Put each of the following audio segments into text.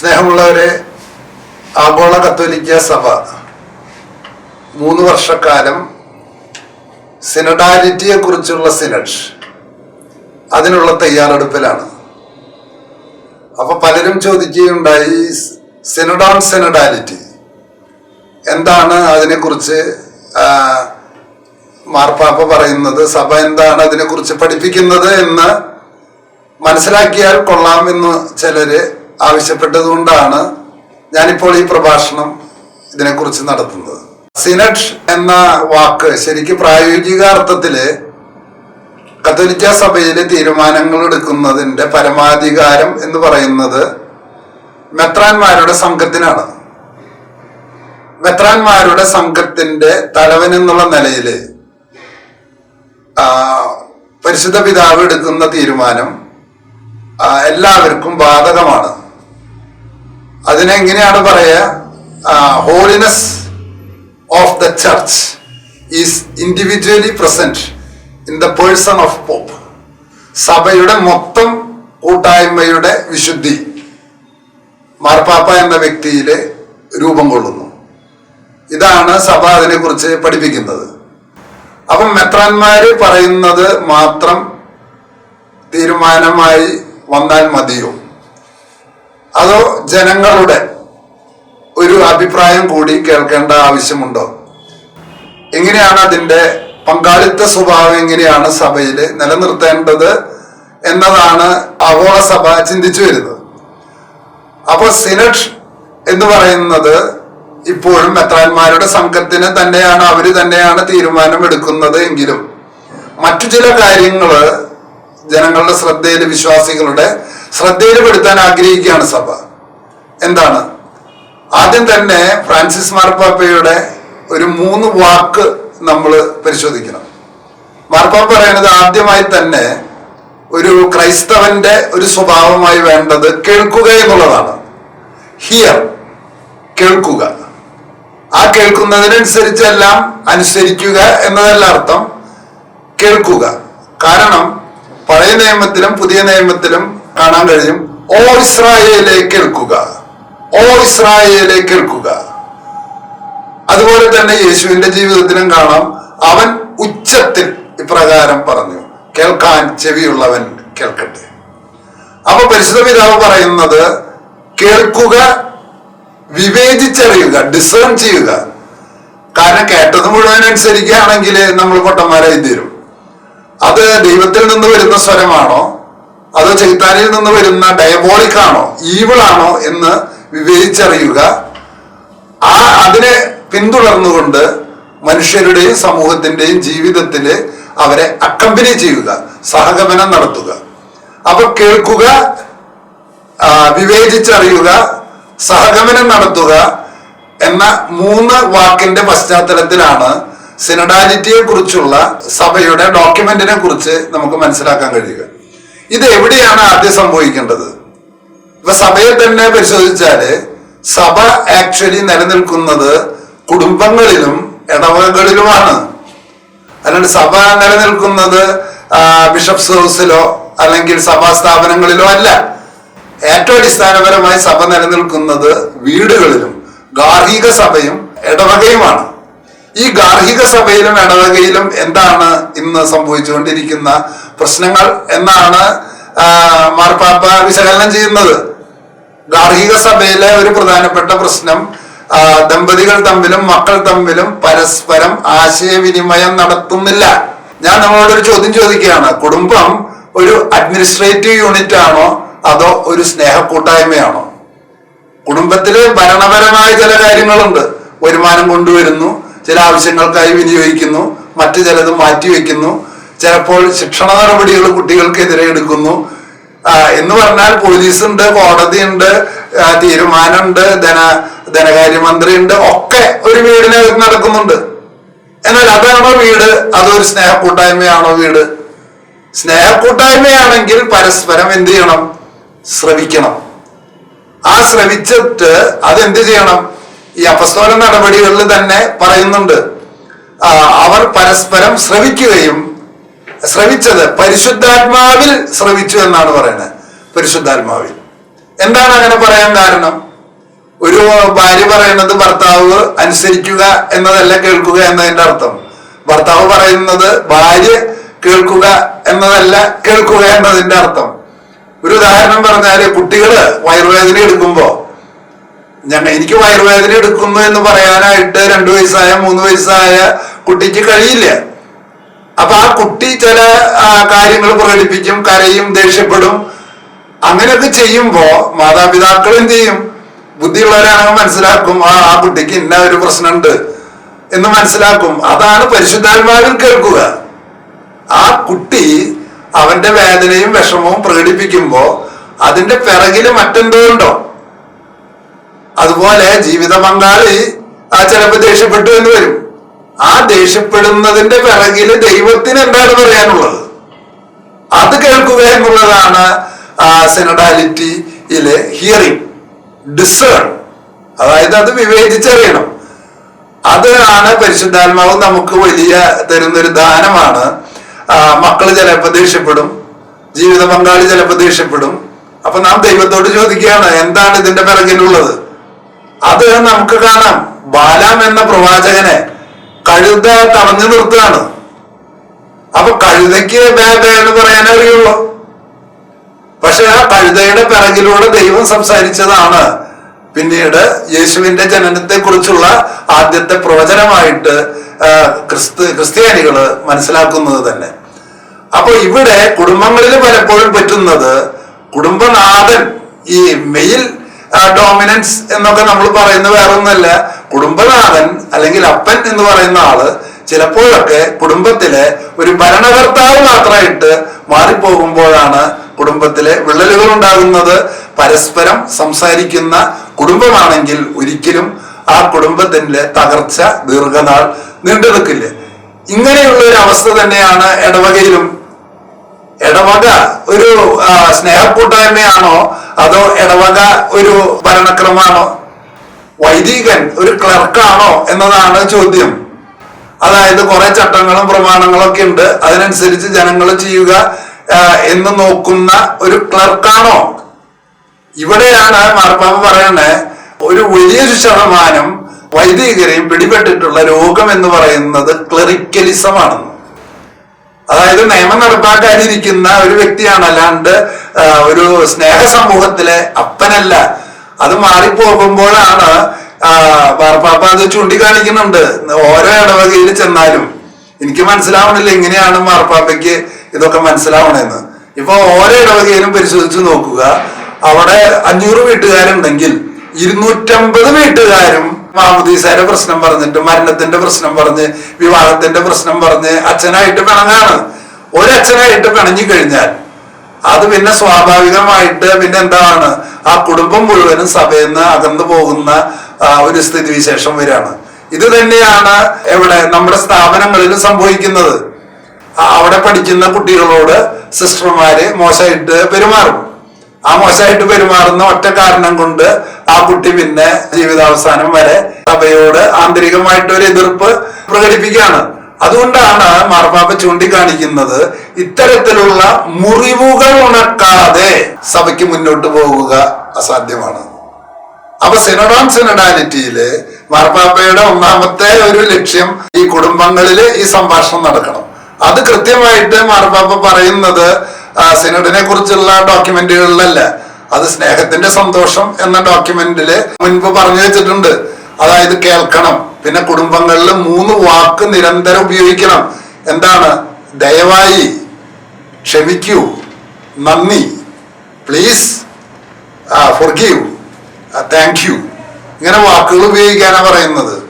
സ്നേഹമുള്ളവരെ ആഗോള കത്തോലിക്ക സഭ. മൂന്ന് വർഷക്കാലം സിനഡാലിറ്റിയെ കുറിച്ചുള്ള സിനഡ് അതിനുള്ള തയ്യാറെടുപ്പിലാണ്. അപ്പൊ പലരും ചോദിക്കുകയുണ്ടായി സിനഡ് ഓൺ സിനഡാലിറ്റി എന്താണ് അതിനെക്കുറിച്ച്? മാർപ്പാപ്പ പറയുന്നത് സഭ എന്താണ് അതിനെക്കുറിച്ച് പഠിപ്പിക്കുന്നത് എന്ന് മനസ്സിലാക്കിയാൽ കൊള്ളാമെന്ന് ചിലര് ആവശ്യപ്പെട്ടതുകൊണ്ടാണ് ഞാനിപ്പോൾ ഈ പ്രഭാഷണം ഇതിനെക്കുറിച്ച് നടത്തുന്നത്. സിനഡ് എന്ന വാക്ക് ശരിക്കും പ്രായോഗിക അർത്ഥത്തിൽ കത്തോലിക്ക സഭയിലെ തീരുമാനങ്ങൾ എടുക്കുന്നതിന്റെ പരമാധികാരം എന്ന് പറയുന്നത് മെത്രാന്മാരുടെ സംഘത്തിനാണ്. മെത്രാന്മാരുടെ സംഘത്തിന്റെ തലവൻ എന്നുള്ള നിലയിൽ പരിശുദ്ധ പിതാവ് എടുക്കുന്ന തീരുമാനം എല്ലാവർക്കും ബാധകമാണ്. അതിനെങ്ങനെയാണ് പറയുക holiness of the church is individually present in the person of pope സഭയുടെ മൊത്തം കൂട്ടായ്മയുടെ വിശുദ്ധി മാർപ്പാപ്പ എന്ന വ്യക്തിയിൽ രൂപം കൊള്ളുന്നു. ഇതാണ് സഭ അതിനെക്കുറിച്ച് പഠിപ്പിക്കുന്നത്. അപ്പം മെത്രാന്മാര് പറയുന്നത് മാത്രം തീരുമാനമായി വന്നാൽ മതിയോ? അതോ ജനങ്ങളുടെ ഒരു അഭിപ്രായം കൂടി കേൾക്കേണ്ട ആവശ്യമുണ്ടോ? എങ്ങനെയാണ് അതിന്റെ പങ്കാളിത്ത സ്വഭാവം എങ്ങനെയാണ് സഭയിൽ നിലനിർത്തേണ്ടത് എന്നതാണ് ആഗോള സഭ ചിന്തിച്ചു വരുന്നത്. അപ്പൊ സിനഡ് എന്ന് പറയുന്നത് ഇപ്പോഴും മെത്രാന്മാരുടെ സംഘത്തിന് തന്നെയാണ് അവർ തന്നെയാണ് തീരുമാനം എടുക്കുന്നത് എങ്കിലും മറ്റു ചില കാര്യങ്ങൾ ജനങ്ങളുടെ ശ്രദ്ധയിൽ വിശ്വാസികളുടെ ശ്രദ്ധയിൽ പെടുത്താൻ ആഗ്രഹിക്കുകയാണ് സഭ. എന്താണ്? ആദ്യം തന്നെ ഫ്രാൻസിസ് മാർപ്പാപ്പയുടെ ഒരു മൂന്ന് വാക്ക് നമ്മൾ പരിശോധിക്കണം. മാർപ്പാപ്പ പറയുന്നത് ആദ്യമായി തന്നെ ഒരു ക്രൈസ്തവന്റെ ഒരു സ്വഭാവമായി വേണ്ടത് കേൾക്കുക എന്നുള്ളതാണ്. ഹിയർ കേൾക്കുക. ആ കേൾക്കുന്നതിനനുസരിച്ചെല്ലാം അനുസരിക്കുക എന്നതല്ല അർത്ഥം. കേൾക്കുക. കാരണം പഴയ നിയമത്തിലും പുതിയ നിയമത്തിലും കാണാൻ കഴിയും. ഓ ഇസ്രായേലെ കേൾക്കുക ഓ ഇസ്രായേലെ കേൾക്കുക അതുപോലെ തന്നെ യേശുവിന്റെ ജീവിതത്തിലും കാണാം. അവൻ ഉച്ചത്തിൽ ഇപ്രകാരം പറഞ്ഞു. കേൾക്കാൻ ചെവിയുള്ളവൻ കേൾക്കട്ടെ. അപ്പൊ പരിശുദ്ധ പിതാവ് പറയുന്നത് കേൾക്കുക വിവേചിച്ചറിയുക ഡിസേൺ ചെയ്യുക. കാരണം കേട്ടത് മുഴുവൻ അനുസരിക്കുകയാണെങ്കിൽ നമ്മൾ പൊട്ടന്മാരായി തീരും. അത് ദൈവത്തിൽ നിന്ന് വരുന്ന സ്വരമാണോ? അതോ ചൈത്താനിയിൽ നിന്ന് വരുന്ന ഡയബോളിക് ആണോ ഈവിൾ ആണോ എന്ന് വിവേചിച്ചറിയുക. ആ അതിനെ പിന്തുടർന്നുകൊണ്ട് മനുഷ്യരുടെയും സമൂഹത്തിന്റെയും ജീവിതത്തിൽ അവരെ അക്കമ്പനി ചെയ്യുക സഹഗമനം നടത്തുക. അപ്പൊ കേൾക്കുക വിവേചിച്ചറിയുക സഹഗമനം നടത്തുക എന്ന മൂന്ന് വാക്കിന്റെ പശ്ചാത്തലത്തിലാണ് സിനഡാലിറ്റിയെ കുറിച്ചുള്ള സഭയുടെ ഡോക്യുമെന്റിനെ കുറിച്ച് നമുക്ക് മനസ്സിലാക്കാൻ കഴിയുക. ഇത് എവിടെയാണ് ആദ്യം സംഭവിക്കേണ്ടത്? ഇപ്പൊ സഭയെ തന്നെ പരിശോധിച്ചാൽ സഭ ആക്ച്വലി നിലനിൽക്കുന്നത് കുടുംബങ്ങളിലും ഇടവകകളിലുമാണ്. അല്ലാണ്ട് സഭ നിലനിൽക്കുന്നത് ബിഷപ്സ് ഹൗസിലോ അല്ലെങ്കിൽ സഭാ സ്ഥാപനങ്ങളിലോ അല്ല. ഏറ്റവും അടിസ്ഥാനപരമായി സഭ നിലനിൽക്കുന്നത് വീടുകളിലും ഗാർഹിക സഭയും ഇടവകയുമാണ്. ഈ ഗാർഹിക സഭയിലും ഇടവകയിലും എന്താണ് ഇന്ന് സംഭവിച്ചുകൊണ്ടിരിക്കുന്ന പ്രശ്നങ്ങൾ എന്നാണ് മാർപ്പാപ്പ വിശകലനം ചെയ്യുന്നത്. ഗാർഹിക സഭയിലെ ഒരു പ്രധാനപ്പെട്ട പ്രശ്നം ദമ്പതികൾ തമ്മിലും മക്കൾ തമ്മിലും പരസ്പരം ആശയവിനിമയം നടത്തുന്നില്ല. ഞാൻ നമ്മളോടൊരു ചോദ്യം ചോദിക്കുകയാണ്. കുടുംബം ഒരു അഡ്മിനിസ്ട്രേറ്റീവ് യൂണിറ്റ് ആണോ അതോ ഒരു സ്നേഹ കൂട്ടായ്മയാണോ കുടുംബത്തിൽ ഭരണപരമായ ചില കാര്യങ്ങളുണ്ട്. വരുമാനം കൊണ്ടുവരുന്നു ചില ആവശ്യങ്ങൾക്കായി വിനിയോഗിക്കുന്നു മറ്റു ചിലത് മാറ്റിവെക്കുന്നു. ചിലപ്പോൾ ശിക്ഷണ നടപടികൾ കുട്ടികൾക്കെതിരെ എടുക്കുന്നു. എന്ന് പറഞ്ഞാൽ പോലീസുണ്ട് കോടതിയുണ്ട് തീരുമാനമുണ്ട് ധന ധനകാര്യമന്ത്രി ഉണ്ട് ഒക്കെ ഒരു വീടിനകത്ത് നടക്കുന്നുണ്ട്. എന്നാൽ അതാണോ വീട്? അതൊരു സ്നേഹക്കൂട്ടായ്മയാണോ വീട്? സ്നേഹക്കൂട്ടായ്മയാണെങ്കിൽ പരസ്പരം എന്ത് ചെയ്യണം? ശ്രവിക്കണം. ആ ശ്രവിച്ചിട്ട് അതെന്ത് ചെയ്യണം? ഈ അപസ്തോല നടപടികളിൽ തന്നെ പറയുന്നുണ്ട്. അവർ പരസ്പരം ശ്രവിക്കുകയും ശ്രവിച്ചത് പരിശുദ്ധാത്മാവിൽ ശ്രവിച്ചു എന്നാണ് പറയുന്നത്. പരിശുദ്ധാത്മാവിൽ. എന്താണ് അങ്ങനെ പറയാൻ കാരണം? ഒരു ഭാര്യ പറയുന്നത് ഭർത്താവ് അനുസരിക്കുക എന്നതല്ല കേൾക്കുക എന്നതിന്റെ അർത്ഥം. ഭർത്താവ് പറയുന്നത് ഭാര്യ കേൾക്കുക എന്നതല്ല കേൾക്കുക എന്നതിന്റെ അർത്ഥം. ഒരു ഉദാഹരണം പറഞ്ഞാൽ കുട്ടികൾ വയറുവേദന എടുക്കുമ്പോ ഞങ്ങ എനിക്ക് വയറുവേദന എടുക്കുന്നു എന്ന് പറയാനായിട്ട് രണ്ടു വയസ്സായ മൂന്ന് വയസ്സായ കുട്ടിക്ക് കഴിയില്ല. അപ്പൊ ആ കുട്ടി ചില കാര്യങ്ങൾ പ്രകടിപ്പിക്കും കരയും ദേഷ്യപ്പെടും. അങ്ങനെയൊക്കെ ചെയ്യുമ്പോ മാതാപിതാക്കൾ എന്ത് ചെയ്യും? ബുദ്ധിയുള്ളവരാണെങ്കിൽ മനസ്സിലാക്കും ആ ആ കുട്ടിക്ക് ഇന്ന ഒരു പ്രശ്നമുണ്ട് എന്ന് മനസ്സിലാക്കും. അതാണ് പരിശുദ്ധാത്മാവിൽ കേൾക്കുക. ആ കുട്ടി അവന്റെ വേദനയും വിഷമവും പ്രകടിപ്പിക്കുമ്പോ അതിന്റെ പിറകിൽ മറ്റെന്തോ ഉണ്ടോ? അതുപോലെ ജീവിത പങ്കാളി ആ ചിലപ്പോ ദേഷ്യപ്പെട്ടു എന്ന് വരും. ആ ദേഷ്യപ്പെടുന്നതിന്റെ പിറകിൽ ദൈവത്തിന് എന്താണ് പറയാനുള്ളത്? അത് കേൾക്കുക എന്നുള്ളതാണ് സെനഡാലിറ്റിയിലെ ഹിയറിംഗ് ഡിസേൺ അതായത് അത് വിവേചിച്ചറിയണം. അതാണ് പരിശുദ്ധാത്മാവ് നമുക്ക് വലിയ തരുന്നൊരു ദാനമാണ്. മക്കൾ ചിലപ്പോൾ ദേഷ്യപ്പെടും ജീവിത പങ്കാളി ചിലപ്പോൾ ദേഷ്യപ്പെടും. അപ്പൊ നാം ദൈവത്തോട് ചോദിക്കുകയാണ് എന്താണ് ഇതിന്റെ പിറകിലുള്ളത്? അത് നമുക്ക് കാണാം. ബാലാം എന്ന പ്രവാചകനെ കഴുത തടഞ്ഞു നിർത്തുകയാണ്. അപ്പൊ കഴുതയ്ക്ക് ബേ എന്ന് പറയാനേ അറിയുള്ളൂ. പക്ഷെ ആ കഴുതയുടെ പിറകിലൂടെ ദൈവം സംസാരിച്ചതാണ്. പിന്നീട് യേശുവിന്റെ ജനനത്തെ കുറിച്ചുള്ള ആദ്യത്തെ പ്രവചനമായിട്ട് ക്രിസ്തു ക്രിസ്ത്യാനികൾ മനസ്സിലാക്കുന്നത് തന്നെ. അപ്പൊ ഇവിടെ കുടുംബങ്ങളിൽ പലപ്പോഴും പറ്റുന്നത് കുടുംബനാഥൻ ഈ മെയിൽ ഡോമിനൻസ് എന്നൊക്കെ നമ്മൾ പറയുന്നത് വേറൊന്നല്ല. കുടുംബനാഥൻ അല്ലെങ്കിൽ അപ്പൻ എന്ന് പറയുന്ന ആൾ ചിലപ്പോഴൊക്കെ കുടുംബത്തിലെ ഒരു ഭരണകർത്താവ് മാത്രമായിട്ട് മാറിപ്പോകുമ്പോഴാണ് കുടുംബത്തിലെ വിള്ളലുകൾ ഉണ്ടാകുന്നത്. പരസ്പരം സംസാരിക്കുന്ന കുടുംബമാണെങ്കിൽ ഒരിക്കലും ആ കുടുംബത്തിന്റെ തകർച്ച ദീർഘനാൾ നീണ്ടു ഇങ്ങനെയുള്ള ഒരു അവസ്ഥ തന്നെയാണ് ഇടവകയിലും ഇടവക ഒരു സ്നേഹക്കൂട്ടായ്മയാണോ? അതോ ഇടവക ഒരു ഭരണക്രമാണോ വൈദികൻ ഒരു ക്ലർക്കാണോ എന്നതാണ് ചോദ്യം. അതായത് കുറെ ചട്ടങ്ങളും പ്രമാണങ്ങളും ഒക്കെ ഉണ്ട്. അതിനനുസരിച്ച് ജനങ്ങൾ ചെയ്യുക എന്ന് നോക്കുന്ന ഒരു ക്ലർക്കാണോ? ഇവിടെയാണ് മാർപ്പാപ്പ പറയുന്നത് ഒരു വലിയ ശതമാനം വൈദികരെയും പിടിപെട്ടിട്ടുള്ള രോഗം എന്ന് പറയുന്നത് ക്ലറിക്കലിസമാണെന്ന് അതായത് നിയമം നടപ്പാക്കാനിരിക്കുന്ന ഒരു വ്യക്തിയാണ് അല്ലാണ്ട് ഒരു സ്നേഹ സമൂഹത്തിലെ അപ്പനല്ല. അത് മാറിപ്പോകുമ്പോഴാണ് പാർപ്പാപ്പ അത് ചൂണ്ടിക്കാണിക്കുന്നുണ്ട്. ഓരോ ഇടവകയിൽ ചെന്നാലും. എനിക്ക് മനസ്സിലാവണില്ല എങ്ങനെയാണ് മാർപ്പാപ്പയ്ക്ക് ഇതൊക്കെ മനസ്സിലാവണെന്ന്. ഇപ്പൊ ഓരോ ഇടവകയിലും പരിശോധിച്ച് നോക്കുക. അവിടെ അഞ്ഞൂറ് വീട്ടുകാരുണ്ടെങ്കിൽ ഇരുന്നൂറ്റമ്പത് വീട്ടുകാരും മാമുദീസയുടെ പ്രശ്നം പറഞ്ഞിട്ട് മരണത്തിന്റെ പ്രശ്നം പറഞ്ഞ് വിവാഹത്തിന്റെ പ്രശ്നം പറഞ്ഞ് അച്ഛനായിട്ട് പിണങ്ങാണ്. ഒരച്ഛനായിട്ട് പിണഞ്ഞു കഴിഞ്ഞാൽ അത് പിന്നെ സ്വാഭാവികമായിട്ട് പിന്നെ എന്താണ്? ആ കുടുംബം മുഴുവനും സഭയിൽ നിന്ന് അകന്നു പോകുന്ന ഒരു സ്ഥിതിവിശേഷം വരികയാണ്. ഇത് തന്നെയാണ് എവിടെ? നമ്മുടെ സ്ഥാപനങ്ങളിൽ സംഭവിക്കുന്നത്. അവിടെ പഠിക്കുന്ന കുട്ടികളോട് സിസ്റ്റർമാര് മോശമായിട്ട് പെരുമാറും. ആ മോശമായിട്ട് പെരുമാറുന്ന ഒറ്റ കാരണം കൊണ്ട് ആ കുട്ടി പിന്നെ ജീവിതാവസാനം വരെ സഭയോട് ആന്തരികമായിട്ട് ഒരു എതിർപ്പ് പ്രകടിപ്പിക്കുകയാണ്. അതുകൊണ്ടാണ് മാർപ്പാപ്പ ചൂണ്ടിക്കാണിക്കുന്നത് ഇത്തരത്തിലുള്ള മുറിവുകൾ ഉണക്കാതെ സഭയ്ക്ക് മുന്നോട്ട് പോകുക അസാധ്യമാണ്. അപ്പൊ സിനഡോൺ സിനഡാലിറ്റിയിൽ മാർപ്പാപ്പയുടെ ഒന്നാമത്തെ ഒരു ലക്ഷ്യം ഈ കുടുംബങ്ങളിൽ ഈ സംഭാഷണം നടക്കണം. അത് കൃത്യമായിട്ട് മാർപ്പാപ്പ പറയുന്നത് സിനഡിനെ കുറിച്ചുള്ള ഡോക്യുമെന്റുകളിലല്ല അത് സ്നേഹത്തിന്റെ സന്തോഷം എന്ന ഡോക്യുമെന്റിൽ മുൻപ് പറഞ്ഞു വെച്ചിട്ടുണ്ട്. അതായത് കേൾക്കണം. പിന്നെ കുടുംബങ്ങളിൽ മൂന്ന് വാക്ക് നിരന്തരം ഉപയോഗിക്കണം. എന്താണ്? ദയവായി ക്ഷമിക്കൂ. നന്ദി. പ്ലീസ് ഫൊർഗീവ് താങ്ക് യു ഇങ്ങനെ വാക്കുകൾ ഉപയോഗിക്കാനാണ് പറയുന്നത്.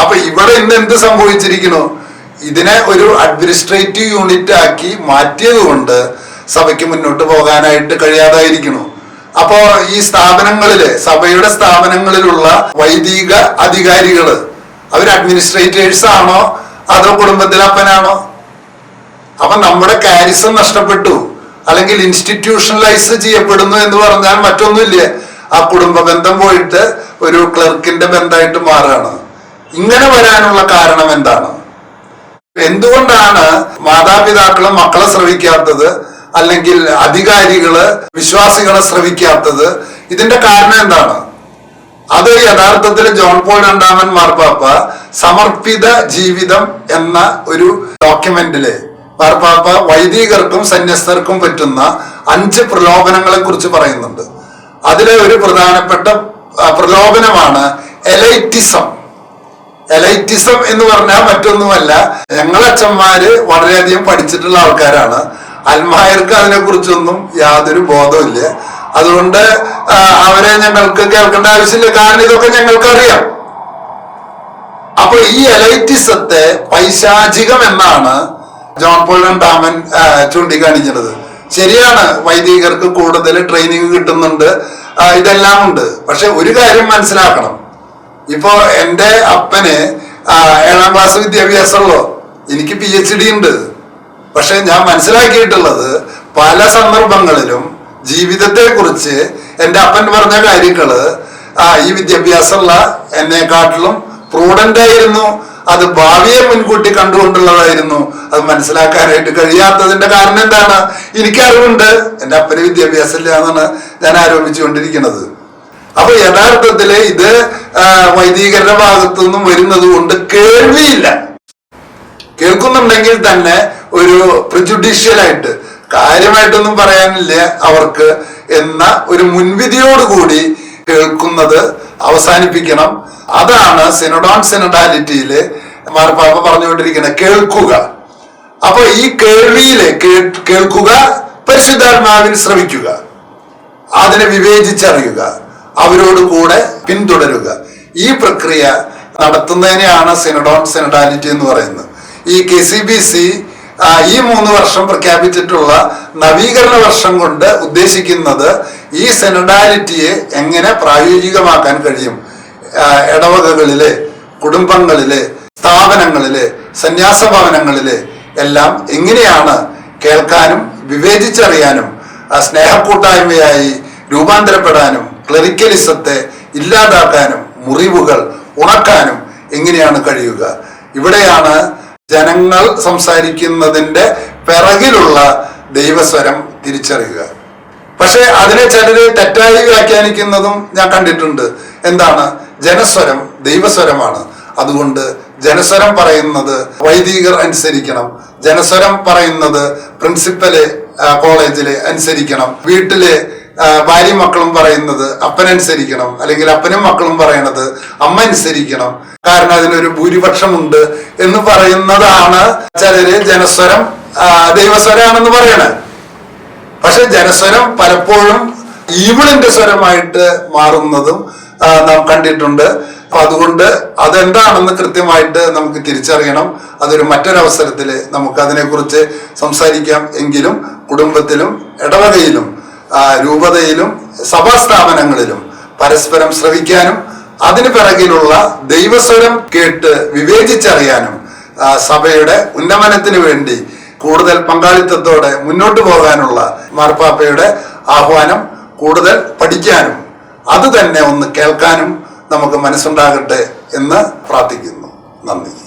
അപ്പൊ ഇവിടെ ഇന്ന് എന്ത് സംഭവിച്ചിരിക്കുന്നു? ഇതിനെ ഒരു അഡ്മിനിസ്ട്രേറ്റീവ് യൂണിറ്റ് ആക്കി മാറ്റിയത് കൊണ്ട് സഭയ്ക്ക് മുന്നോട്ട് പോകാനായിട്ട് കഴിയാതായിരിക്കണു അപ്പോ ഈ സ്ഥാപനങ്ങളിൽ സഭയുടെ സ്ഥാപനങ്ങളിലുള്ള വൈദിക അധികാരികൾ അവർ അഡ്മിനിസ്ട്രേറ്റേഴ്സ് ആണോ? അതോ കുടുംബത്തിലെ അപ്പനാണോ? അപ്പൊ നമ്മുടെ കാരിസം നഷ്ടപ്പെട്ടു. അല്ലെങ്കിൽ ഇൻസ്റ്റിറ്റ്യൂഷണലൈസ് ചെയ്യപ്പെടുന്നു എന്ന് പറഞ്ഞാൽ മറ്റൊന്നുമില്ല? ആ കുടുംബ ബന്ധം പോയിട്ട് ഒരു ക്ലർക്കിന്റെ ബന്ധമായിട്ട് മാറുകയാണ് ഇങ്ങനെ വരാനുള്ള കാരണം എന്താണ്? എന്തുകൊണ്ടാണ് മാതാപിതാക്കളും മക്കളെ ശ്രവിക്കാത്തത്? അല്ലെങ്കിൽ അധികാരികൾ വിശ്വാസികളെ ശ്രമിക്കാത്തത് ഇതിന്റെ കാരണം എന്താണ്? അത് യഥാർത്ഥത്തിൽ ജോൺ പോൾ രണ്ടാമൻ മാർപ്പാപ്പ സമർപ്പിത ജീവിതം എന്ന ഒരു ഡോക്യുമെന്റിൽ മാർപ്പാപ്പ വൈദികർക്കും സന്യസ്തർക്കും പറ്റുന്ന അഞ്ച് പ്രലോഭനങ്ങളെ കുറിച്ച് പറയുന്നുണ്ട്. അതിലെ ഒരു പ്രധാനപ്പെട്ട പ്രലോഭനമാണ് എലൈറ്റിസം. എലൈറ്റിസം എന്ന് പറഞ്ഞാൽ മറ്റൊന്നുമല്ല ഞങ്ങളച്ഛന്മാര് വളരെയധികം പഠിച്ചിട്ടുള്ള ആൾക്കാരാണ്. അൽമായർക്ക് അതിനെ കുറിച്ചൊന്നും യാതൊരു ബോധമില്ല അതുകൊണ്ട് അവരെ ഞങ്ങൾക്ക് കേൾക്കേണ്ട ആവശ്യമില്ല. കാരണം ഇതൊക്കെ ഞങ്ങൾക്ക് അറിയാം അപ്പൊ ഈ എലൈറ്റിസത്തെ പൈശാചികം എന്നാണ് ജോൺ പോൾ ഡാമൻ ചൂണ്ടിക്കാണിക്കുന്നത്. ശരിയാണ് വൈദികർക്ക് കൂടുതൽ ട്രെയിനിങ് കിട്ടുന്നുണ്ട്. ഇതെല്ലാം ഉണ്ട്. പക്ഷെ ഒരു കാര്യം മനസ്സിലാക്കണം. ഇപ്പോ എന്റെ അപ്പന് ഏഴാം ക്ലാസ് വിദ്യാഭ്യാസമുള്ളൂ? എനിക്ക് പി എച്ച് ഡി ഉണ്ട്. പക്ഷെ ഞാൻ മനസ്സിലാക്കിയിട്ടുള്ളത് പല സന്ദർഭങ്ങളിലും ജീവിതത്തെ കുറിച്ച് എന്റെ അപ്പൻ പറഞ്ഞ കാര്യങ്ങൾ ആ ഈ വിദ്യാഭ്യാസമുള്ള എന്നെക്കാട്ടിലും പ്രൂഡന്റ് ആയിരുന്നു. അത് ഭാവിയെ മുൻകൂട്ടി കണ്ടുകൊണ്ടുള്ളതായിരുന്നു. അത് മനസ്സിലാക്കാനായിട്ട് കഴിയാത്തതിന്റെ കാരണം എന്താണ്? എനിക്ക് അറിവുണ്ട് എന്റെ അപ്പന് വിദ്യാഭ്യാസം ഇല്ല എന്നാണ് ഞാൻ ആരോപിച്ചുകൊണ്ടിരിക്കുന്നത്. അപ്പൊ യഥാർത്ഥത്തിൽ ഇത് വൈദികരുടെ ഭാഗത്തു നിന്നും വരുന്നത് കൊണ്ട് കേൾവിയില്ല. കേൾക്കുന്നുണ്ടെങ്കിൽ തന്നെ ഒരു പ്രിജുഡീഷ്യലായിട്ട് കാര്യമായിട്ടൊന്നും പറയാനില്ല അവർക്ക് എന്ന ഒരു മുൻവിധിയോടുകൂടി കേൾക്കുന്നത് അവസാനിപ്പിക്കണം. അതാണ് സിനഡോൺ സിനഡാലിറ്റിയിൽ മാർപ്പാപ്പ പറഞ്ഞുകൊണ്ടിരിക്കുന്നത് കേൾക്കുക. അപ്പൊ ഈ കേൾവിയിലെ കേൾക്കുക പരിശുദ്ധാത്മാവിൽ ശ്രമിക്കുക അതിനെ വിവേചിച്ചറിയുക. അവരോട് കൂടെ പിന്തുടരുക. ഈ പ്രക്രിയ നടത്തുന്നതിനെയാണ് സിനഡോൺ സെനഡാലിറ്റി എന്ന് പറയുന്നത്. ഈ കെ സി ബി സി ഈ മൂന്ന് വർഷം പ്രഖ്യാപിച്ചിട്ടുള്ള നവീകരണ വർഷം കൊണ്ട് ഉദ്ദേശിക്കുന്നത് ഈ സെനഡാലിറ്റിയെ എങ്ങനെ പ്രായോഗികമാക്കാൻ കഴിയും? ഇടവകകളിലെ കുടുംബങ്ങളിലെ സ്ഥാപനങ്ങളിലെ സന്യാസ ഭവനങ്ങളിലെ എല്ലാം എങ്ങനെയാണ് കേൾക്കാനും വിവേചിച്ചറിയാനും സ്നേഹക്കൂട്ടായ്മയായി രൂപാന്തരപ്പെടാനും ക്ലറിക്കലിസത്തെ ഇല്ലാതാക്കാനും മുറിവുകൾ ഉണക്കാനും എങ്ങനെയാണ് കഴിയുക? ഇവിടെയാണ് ജനങ്ങൾ സംസാരിക്കുന്നതിന്റെ പിറകിലുള്ള ദൈവസ്വരം തിരിച്ചറിയുക. പക്ഷെ അതിനെ ചിലർ തെറ്റായി വ്യാഖ്യാനിക്കുന്നതും ഞാൻ കണ്ടിട്ടുണ്ട്. എന്താണ്? ജനസ്വരം ദൈവസ്വരമാണ്. അതുകൊണ്ട് ജനസ്വരം പറയുന്നത് വൈദികർ അനുസരിക്കണം. ജനസ്വരം പറയുന്നത് പ്രിൻസിപ്പൽ കോളേജിലെ അനുസരിക്കണം. വീട്ടിൽ ഭാര്യയും മക്കളും പറയുന്നത് അപ്പനനുസരിക്കണം അല്ലെങ്കിൽ അപ്പനും മക്കളും പറയണത് അമ്മ അനുസരിക്കണം. കാരണം അതിനൊരു ഭൂരിപക്ഷമുണ്ട് എന്ന് പറയുന്നതാണ് ചിലര് ജനസ്വരം ദൈവസ്വരമാണെന്ന് പറയണത് പക്ഷെ ജനസ്വരം പലപ്പോഴും ഈവിളിന്റെ സ്വരമായിട്ട് മാറുന്നതും നാം കണ്ടിട്ടുണ്ട്. അപ്പൊ അതുകൊണ്ട് അതെന്താണെന്ന് കൃത്യമായിട്ട് നമുക്ക് തിരിച്ചറിയണം. അതൊരു മറ്റൊരവസരത്തിൽ നമുക്ക് അതിനെക്കുറിച്ച് സംസാരിക്കാം. എങ്കിലും കുടുംബത്തിലും ഇടവകയിലും രൂപതയിലും സഭാസ്ഥാപനങ്ങളിലും പരസ്പരം ശ്രവിക്കാനും അതിന് പിറകിലുള്ള ദൈവസ്വരം കേട്ട് വിവേചിച്ചറിയാനും സഭയുടെ ഉന്നമനത്തിന് വേണ്ടി കൂടുതൽ പങ്കാളിത്തത്തോടെ മുന്നോട്ട് പോകാനുള്ള മാർപ്പാപ്പയുടെ ആഹ്വാനം കൂടുതൽ പഠിക്കാനും അത് തന്നെ ഒന്ന് കേൾക്കാനും നമുക്ക് മനസ്സുണ്ടാകട്ടെ എന്ന് പ്രാർത്ഥിക്കുന്നു. നന്ദി.